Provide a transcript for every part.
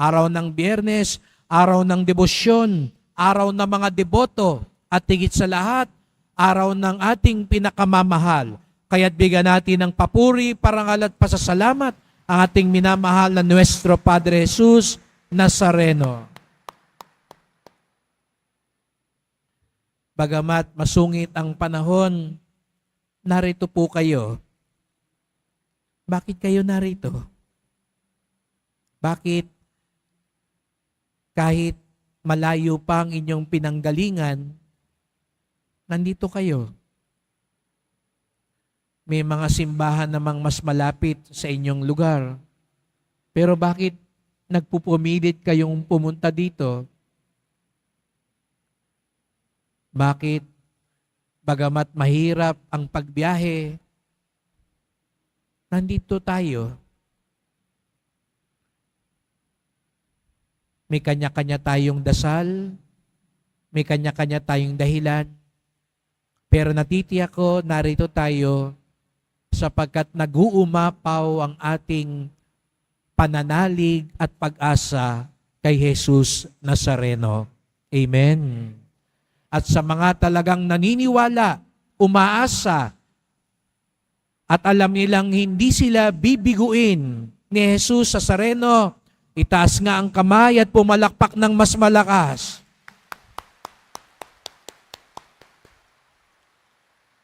araw ng biyernes, araw ng debosyon, araw ng mga deboto, at higit sa lahat, araw ng ating pinakamamahal. Kaya't bigyan natin ng papuri, parangal at pasasalamat ang ating minamahal na Nuestro Padre Jesus Nazareno. Bagamat masungit ang panahon, narito po kayo. Bakit kayo narito? Bakit kahit malayo pa ang inyong pinanggalingan, nandito kayo? May mga simbahan namang mas malapit sa inyong lugar. Pero bakit nagpupumilit kayong pumunta dito? Bakit bagamat mahirap ang pagbiyahe, nandito tayo. May kanya-kanya tayong dasal, may kanya-kanya tayong dahilan, pero natitiyak ko narito tayo sapagkat nag-uumapaw ang ating pananalig at pag-asa kay Jesus Nazareno. Amen. At sa mga talagang naniniwala, umaasa, at alam nilang hindi sila bibiguin ni Jesus Nazareno, itaas nga ang kamay at pumalakpak ng mas malakas.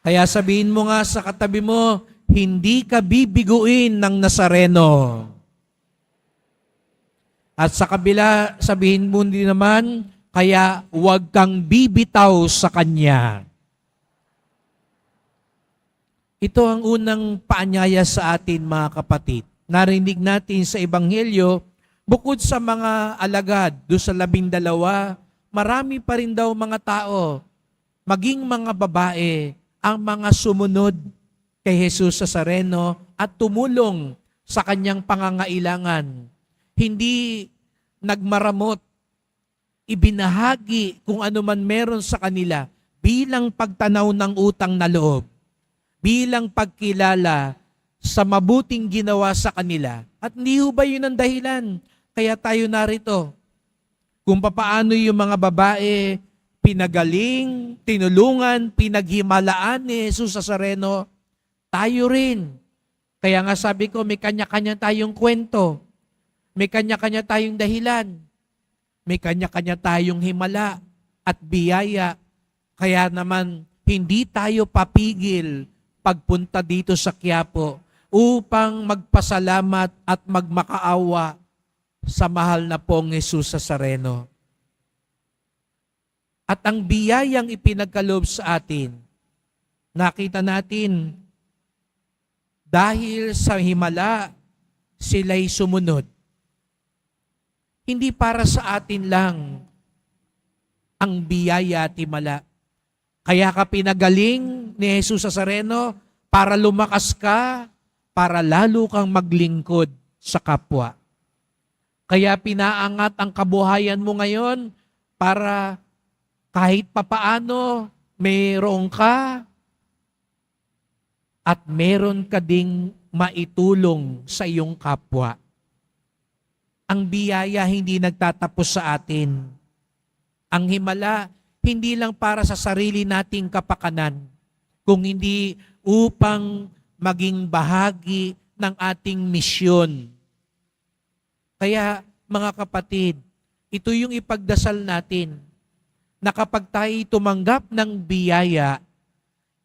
Kaya sabihin mo nga sa katabi mo, hindi ka bibiguin ng Nazareno. At sa kabila, sabihin mo din naman, kaya huwag kang bibitaw sa Kanya. Ito ang unang paanyaya sa atin mga kapatid. Narinig natin sa Ebanghelyo, bukod sa mga alagad, do sa labindalawa, marami pa rin daw mga tao, maging mga babae, ang mga sumunod kay Jesus sa Sareno at tumulong sa kanyang pangangailangan. Hindi nagmaramot, ibinahagi kung ano man meron sa kanila bilang pagtanaw ng utang na loob, bilang pagkilala sa mabuting ginawa sa kanila. At hindi ho ba yun ang dahilan? Kaya tayo narito. Kung papaano yung mga babae pinagaling, tinulungan, pinaghimalaan ni Jesus sa Sareno, tayo rin. Kaya nga sabi ko, may kanya-kanya tayong kwento. May kanya-kanya tayong dahilan. May kanya-kanya tayong himala at biyaya. Kaya naman, hindi tayo papigil pagpunta dito sa Quiapo upang magpasalamat at magmakaawa sa mahal na pong Jesus sa Sareno. At ang biyayang ipinagkaloob sa atin, nakita natin, dahil sa himala, sila'y sumunod. Hindi para sa atin lang ang biyaya at himala. Kaya ka pinagaling ni Jesus sa Sareno para lumakas ka, para lalo kang maglingkod sa kapwa. Kaya pinaangat ang kabuhayan mo ngayon para kahit papaano mayroon ka at meron ka ding maitulong sa iyong kapwa. Ang biyaya hindi nagtatapos sa atin. Ang himala hindi lang para sa sarili nating kapakanan, kung hindi upang maging bahagi ng ating misyon. Kaya mga kapatid, ito yung ipagdasal natin na kapag tayo tumanggap ng biyaya,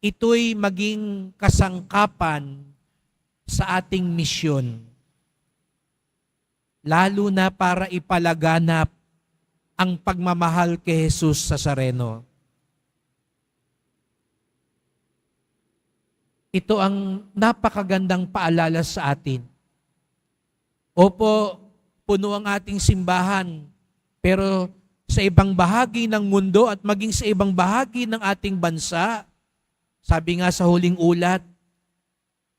ito'y maging kasangkapan sa ating misyon. Lalo na para ipalaganap ang pagmamahal kay Jesus sa Sareno. Ito ang napakagandang paalala sa atin. Opo, puno ang ating simbahan, pero sa ibang bahagi ng mundo at maging sa ibang bahagi ng ating bansa, sabi nga sa huling ulat,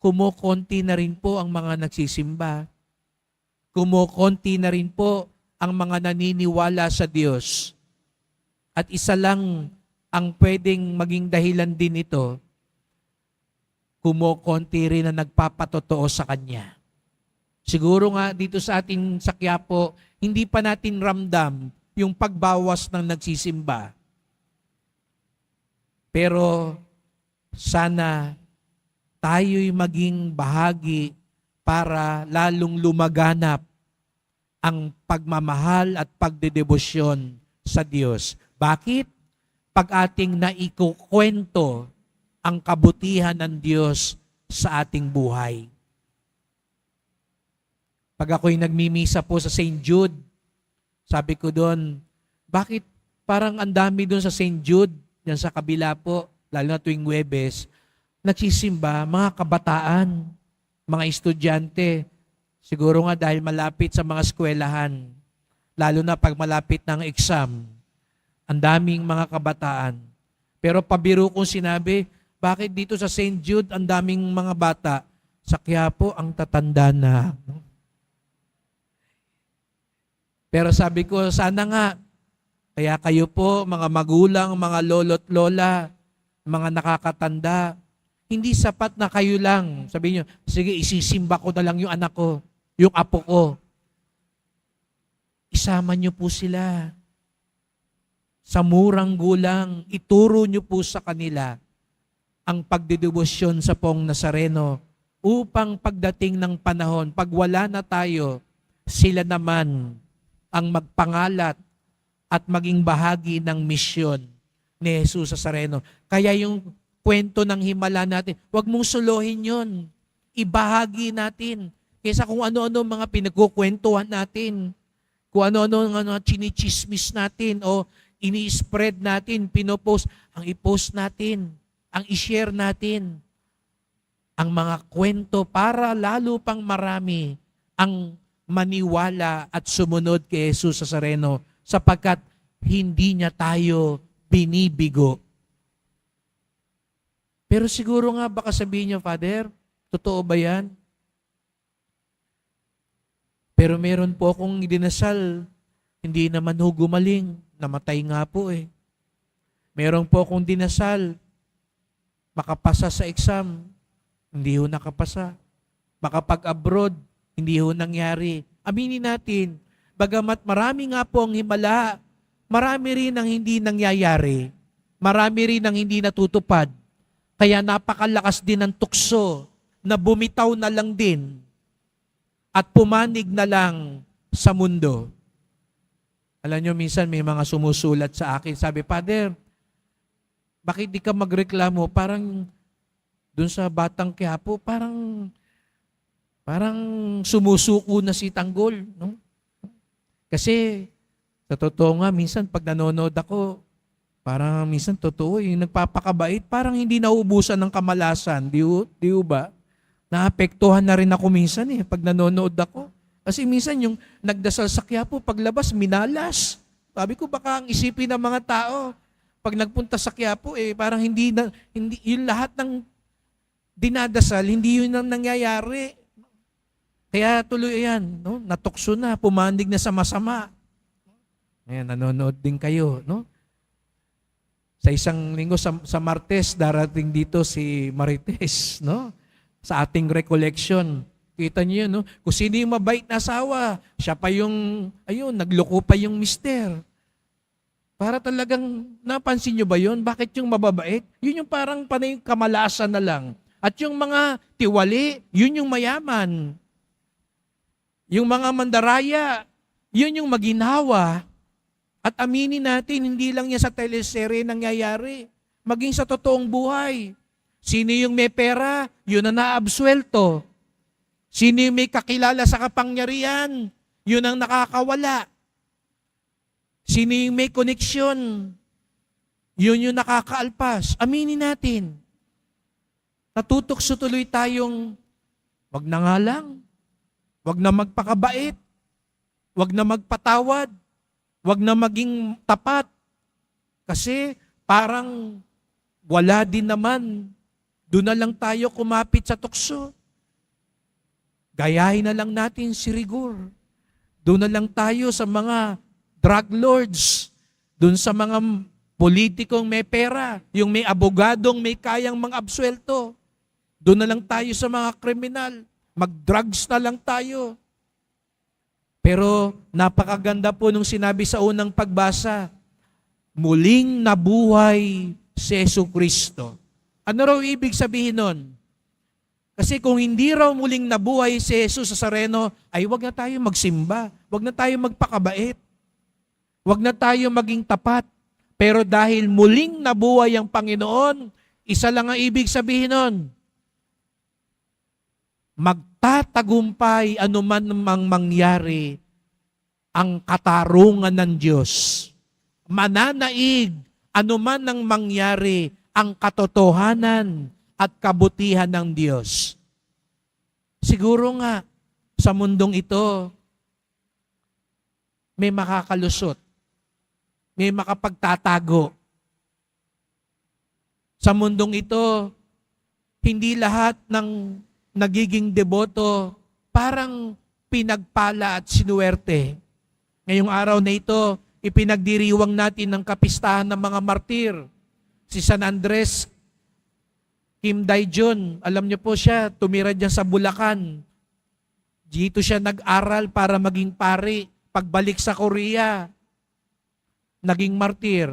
kumukonti na rin po ang mga nagsisimba. Kumukonti na rin po ang mga naniniwala sa Diyos. At isa lang ang pwedeng maging dahilan din ito, kumukonti rin na nagpapatotoo sa Kanya. Siguro nga dito sa ating sa Quiapo, hindi pa natin ramdam yung pagbawas ng nagsisimba. Pero sana tayo'y maging bahagi para lalong lumaganap ang pagmamahal at pagdedebosyon sa Diyos. Bakit? Pag ating naikukwento ang kabutihan ng Diyos sa ating buhay. Pag ako'y nagmimisa po sa St. Jude, sabi ko doon, bakit parang ang dami doon sa St. Jude, yan sa kabila po, lalo na tuwing Webes, nagsisimba, mga kabataan, mga estudyante, siguro nga dahil malapit sa mga eskwelahan, lalo na pag malapit ng exam, ang daming mga kabataan. Pero pabiro kong sinabi, bakit dito sa St. Jude ang daming mga bata? Sa Quiapo ang tatanda na. Pero sabi ko, sana nga, kaya kayo po, mga magulang, mga lolo't lola, mga nakakatanda, hindi sapat na kayo lang. Sabi niyo, sige, isisimba ko na lang yung anak ko, yung apo ko. Isama niyo po sila. Sa murang gulang, ituro niyo po sa kanila ang pagdedebosyon sa pong Nazareno upang pagdating ng panahon, pag wala na tayo, sila naman ang magpangalat at maging bahagi ng misyon ni Jesus sa Sareno. Kaya yung kwento ng himala natin, huwag mong suluhin yun. Ibahagi natin. Kaysa kung ano-ano mga pinagkukwentuhan natin, kung ano-ano ang ano, chinichismis natin o ini-spread natin, pinopost, ang i-post natin, ang i-share natin, ang mga kwento para lalo pang marami ang maniwala at sumunod kay Jesus sa Sareno sapagkat hindi niya tayo binibigo. Pero siguro nga baka sabihin niyo, Father, totoo ba yan? Pero meron po akong dinasal, hindi naman ho gumaling, namatay nga po eh. Meron po akong dinasal, makapasa sa exam, hindi ho nakapasa. Makapag-abroad, hindi ho nangyari. Aminin natin, bagamat marami nga po ang himala, marami rin ang hindi nangyayari. Marami rin ang hindi natutupad. Kaya napakalakas din ng tukso na bumitaw na lang din at pumanig na lang sa mundo. Alam nyo, minsan may mga sumusulat sa akin. Sabi, Father, bakit di ka magreklamo? Parang dun sa Batang Quiapo, parang parang sumusuko na si Tanggol. No? Kasi, sa totoo nga, minsan pag nanonood ako, parang minsan totoo, yung nagpapakabait, parang hindi naubusan ng kamalasan. Di, di ba? Naapektuhan na rin ako minsan eh, pag nanonood ako. Kasi minsan yung nagdasal sa Quiapo, paglabas, minalas. Sabi ko, baka ang isipin ng mga tao, pag nagpunta sa Quiapo, eh, parang hindi, na, hindi yung lahat ng dinadasal, hindi yun ang nangyayari. Kaya tuloy yan, no? natukso na, pumandig na sa masama. Ayan, nanonood din kayo, no? Sa isang linggo sa, sa Martes, darating dito si Marites, no? Sa ating recollection. Kita niyo, no? Kung sino yung mabait na asawa, siya pa yung, ayun, nagloko pa yung mister. Para talagang, napansin nyo ba yun? Bakit yung mababait? Yun yung parang panay kamalasan na lang. At yung mga tiwali, yun yung mayaman. Yung mga mandaraya, yun yung maginhawa. At aminin natin, hindi lang yan sa teleserye nangyayari. Maging sa totoong buhay. Sino yung may pera, yun ang naabswelto. Sino yung may kakilala sa kapangyarihan, yun ang nakakawala. Sino yung may koneksyon, yun yung nakakaalpas. Aminin natin. Natutokso tuloy tayong wag na nga lang. Wag na magpakabait. Wag na magpatawad. Wag na maging tapat. Kasi parang wala din naman. Doon na lang tayo kumapit sa tukso. Gayahin na lang natin si Rigor. Doon na lang tayo sa mga drug lords. Doon sa mga politikong may pera. Yung may abogadong may kayang mga absuelto. Doon na lang tayo sa mga kriminal. Mag-drugs na lang tayo. Pero napakaganda po nung sinabi sa unang pagbasa, muling nabuhay si Yesu Kristo. Ano raw ibig sabihin nun? Kasi kung hindi raw muling nabuhay si Jesus sa Sareno, ay wag na tayo magsimba. Wag na tayo magpakabait. Wag na tayo maging tapat. Pero dahil muling nabuhay ang Panginoon, isa lang ang ibig sabihin nun. Magtatagumpay anuman mang mangyari ang katarungan ng Diyos. Mananaig anuman ang mangyari ang katotohanan at kabutihan ng Diyos. Siguro nga, sa mundong ito, may makakalusot. May makapagtatago. Sa mundong ito, hindi lahat ng nagiging deboto parang pinagpala at sinuwerte. Ngayong araw na ito, ipinagdiriwang natin ng kapistahan ng mga martir. Si San Andres Kim Daejeon, alam niyo po siya, tumira diyan sa Bulacan. Dito siya nag-aral para maging pari. Pagbalik sa Korea, naging martir.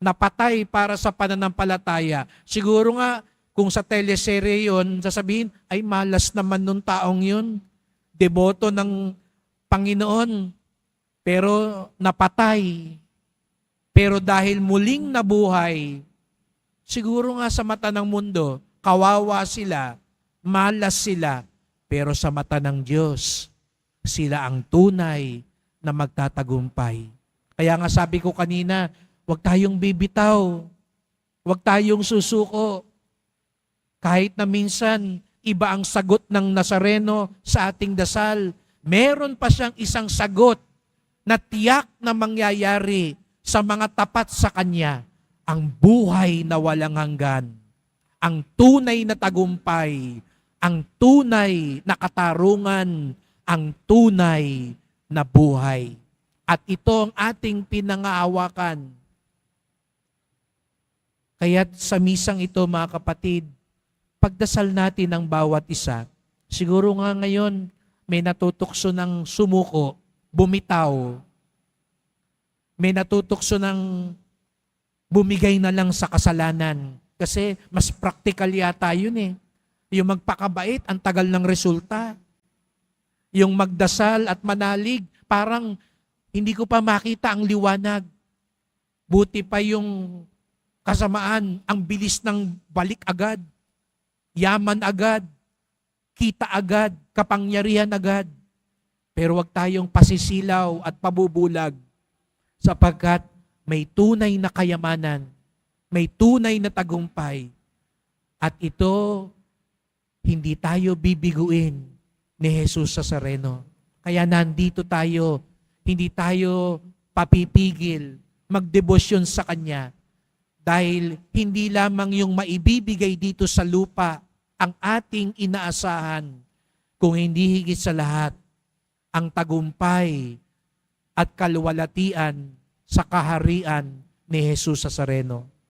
Napatay para sa pananampalataya. Siguro nga, kung sa teleserye yon sasabihin, ay malas naman nung taong yun. Deboto ng Panginoon. Pero napatay. Pero dahil muling nabuhay, siguro nga sa mata ng mundo, kawawa sila, malas sila, pero sa mata ng Diyos, sila ang tunay na magtatagumpay. Kaya nga sabi ko kanina, huwag tayong bibitaw, huwag tayong susuko. Kahit na minsan, iba ang sagot ng Nazareno sa ating dasal, meron pa siyang isang sagot na tiyak na mangyayari sa mga tapat sa Kanya, ang buhay na walang hanggan. Ang tunay na tagumpay, ang tunay na katarungan, ang tunay na buhay. At ito ang ating pinangaawakan. Kaya sa misang ito mga kapatid, pagdasal natin ang bawat isa. Siguro nga ngayon may natutukso ng sumuko, bumitaw. May natutukso ng bumigay na lang sa kasalanan kasi mas practical yata yun eh. Yung magpakabait, ang tagal ng resulta. Yung magdasal at manalig, parang hindi ko pa makita ang liwanag. Buti pa yung kasamaan, ang bilis ng balik agad. Yaman agad. Kita agad. Kapangyarihan agad. Pero wag tayong pasisilaw at pabubulag sapagkat may tunay na kayamanan may tunay na tagumpay. At ito, hindi tayo bibiguin ni Jesus sa Sareno. Kaya nandito tayo, hindi tayo papipigil magdebosyon sa Kanya dahil hindi lamang yung maibibigay dito sa lupa ang ating inaasahan, kung hindi higit sa lahat, ang tagumpay at kaluwalatian sa kaharian ni Jesus sa Sareno.